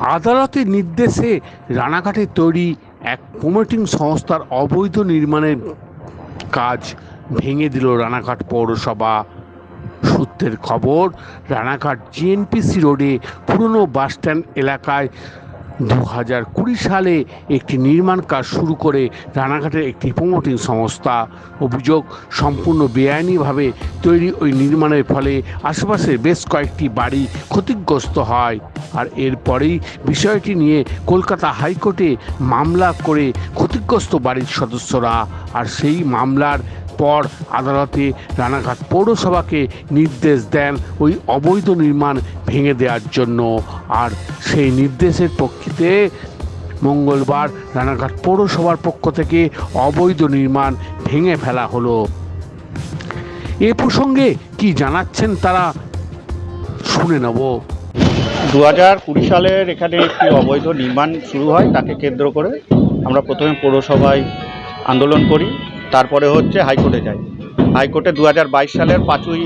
আদালতের নির্দেশে রানাঘাটে তৈরি এক প্রমোটিং সংস্থার অবৈধ নির্মাণের কাজ ভেঙে দিল রানাঘাট পৌরসভা। সূত্রের খবর, রানাঘাট জিএনপিসি রোডে পুরনো বাসস্ট্যান্ড এলাকায় দু হাজার কুড়ি সালে একটি নির্মাণ কাজ শুরু করে রানাঘাটের একটি প্রমোটিং সংস্থা। অভিযোগ সম্পূর্ণ বেআইনিভাবে তৈরি ওই নির্মাণের ফলে আশেপাশের বেশ কয়েকটি বাড়ি ক্ষতিগ্রস্ত হয়। আর এরপরেই বিষয়টি নিয়ে কলকাতা হাইকোর্টে মামলা করে ক্ষতিগ্রস্ত বাড়ির সদস্যরা। আর সেই মামলার পর আদালতে রানাঘাট পৌরসভাকে নির্দেশ দেন ওই অবৈধ নির্মাণ ভেঙে দেওয়ার জন্য। আর সেই নির্দেশের পক্ষিতে মঙ্গলবার রানাঘাট পৌরসভার পক্ষ থেকে অবৈধ নির্মাণ ভেঙে ফেলা হলো। এ প্রসঙ্গে কি জানাচ্ছেন তারা শুনে নেব। দু হাজার কুড়ি সালের এখানে একটি অবৈধ নির্মাণ শুরু হয়, তাকে কেন্দ্র করে আমরা প্রথমে পৌরসভায় আন্দোলন করি। তারপরে হচ্ছে হাইকোর্টে যাই হাইকোর্টে দু হাজার বাইশ সালের পাঁচই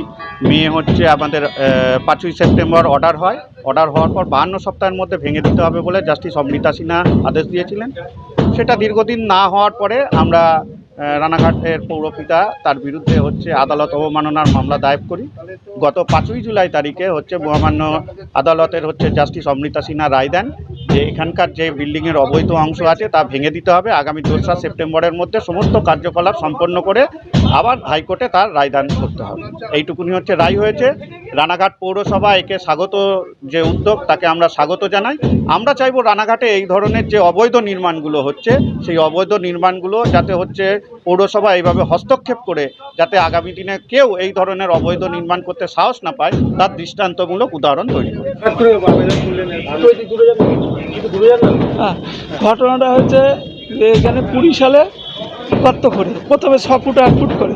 মে হচ্ছে আমাদের পাঁচই সেপ্টেম্বর অর্ডার হয়। অর্ডার হওয়ার পর বাহান্ন সপ্তাহের মধ্যে ভেঙে দিতে হবে বলে জাস্টিস অমৃতা সিনহা আদেশ দিয়েছিলেন। সেটা দীর্ঘদিন না হওয়ার পরে আমরা রানাঘাটের পৌরপিতা তার বিরুদ্ধে হচ্ছে আদালত অবমাননার মামলা দায়ের করি। গত পাঁচই জুলাই তারিখে হচ্ছে মহামান্য আদালতের হচ্ছে জাস্টিস অমৃতা সিনহা রায় দেন। যে এখানকার যে বিল্ডিংয়ের অবৈধ অংশ আছে তা ভেঙে দিতে হবে। আগামী দোসরা সেপ্টেম্বরের মধ্যে সমস্ত কার্যকলাপ সম্পন্ন করে আবার হাইকোর্টে তার রায়দান করতে হবে। এইটুকুনি হচ্ছে রায় হয়েছে। রানাঘাট পৌরসভা একে স্বাগত যে উদ্যোগ তাকে আমরা স্বাগত জানাই। আমরা চাইব রানাঘাটে এই ধরনের যে অবৈধ নির্মাণগুলো হচ্ছে সেই অবৈধ নির্মাণগুলো যাতে হচ্ছে পৌরসভা এইভাবে হস্তক্ষেপ করে যাতে আগামী দিনে কেউ এই ধরনের অবৈধ নির্মাণ করতে সাহস না পায় তার দৃষ্টান্তমূলক উদাহরণ তৈরি করে। হ্যাঁ ঘটনাটা হচ্ছে এখানে কুড়ি সালে গর্ত করে, প্রথমে ছ ফুট, আট ফুট করে,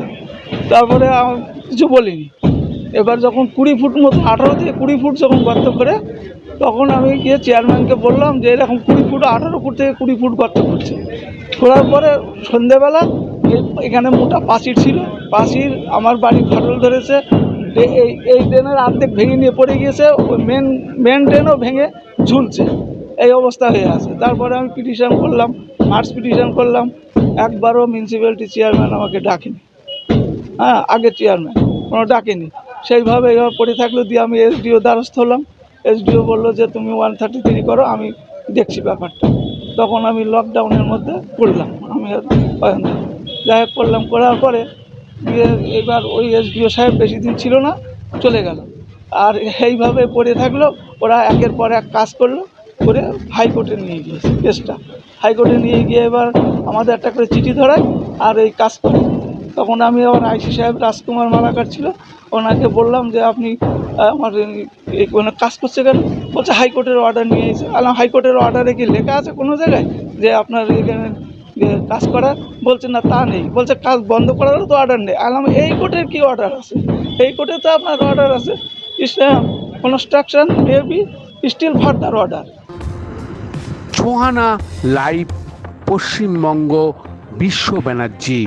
তারপরে কিছু বলিনি। এবার যখন কুড়ি ফুট মতো, আঠারো থেকে কুড়ি ফুট যখন গর্ত করে, তখন আমি গিয়ে চেয়ারম্যানকে বললাম যে এরকম কুড়ি ফুট, আঠারো ফুট থেকে কুড়ি ফুট গর্ত করছে করার পরে সন্ধেবেলা এখানে মোটা পাঁচির ছিল। পাঁচির আমার বাড়ি ফাটল ধরেছে। এই এই ড্রেনের অর্ধেক ভেঙে নিয়ে পড়ে গিয়েছে। মেন মেন ড্রেনও ভেঙে ঝুলছে। এই অবস্থা হয়ে আছে। তারপরে আমি পিটিশন করলাম মার্চ পিটিশন করলাম। একবারও মিউনিসিপ্যালিটি চেয়ারম্যান আমাকে ডাকেনি। হ্যাঁ আগের চেয়ারম্যান কোনো ডাকেনি। সেইভাবে এইভাবে পড়ে থাকল দিয়ে আমি এসডিও দ্বারস্থ হলাম। এসডিও বলল যে, তুমি ওয়ান থার্টি থ্রি করো, আমি দেখছি ব্যাপারটা। তখন আমি লকডাউনের মধ্যে করলাম আমি যাই হোক করলাম করার পরে দিয়ে এবার ওই এসডিও সাহেব বেশি দিন ছিল না, চলে গেল। আর এইভাবে পড়ে থাকল। ওরা একের পর এক কাজ করল। করে হাইকোর্টে নিয়ে গিয়েছে, কেসটা। হাইকোর্টে নিয়ে গিয়ে এবার আমাদের একটা করে চিঠি ধরায় আর এই কাজ করে। তখন আমি আবার আইসি সাহেব রাজকুমার মালাকার ছিল, ওনাকে বললাম যে আপনি আমার কোনো কাজ করছে কেন? বলছে, হাইকোর্টের অর্ডার নিয়ে এসে, আলাম, হাইকোর্টের অর্ডারে কি লেখা আছে কোনো জায়গায়? যে আপনার এখানে কাজ করা বলছে, না, তা নেই। বলছে, কাজ বন্ধ করারও তো অর্ডার নেই। আলাম, এই কোর্টের কি অর্ডার আছে? এই কোর্টে তো আপনার অর্ডার আছে construction maybe still further order ছোহানা live Paschimbanga Biswa Banerjee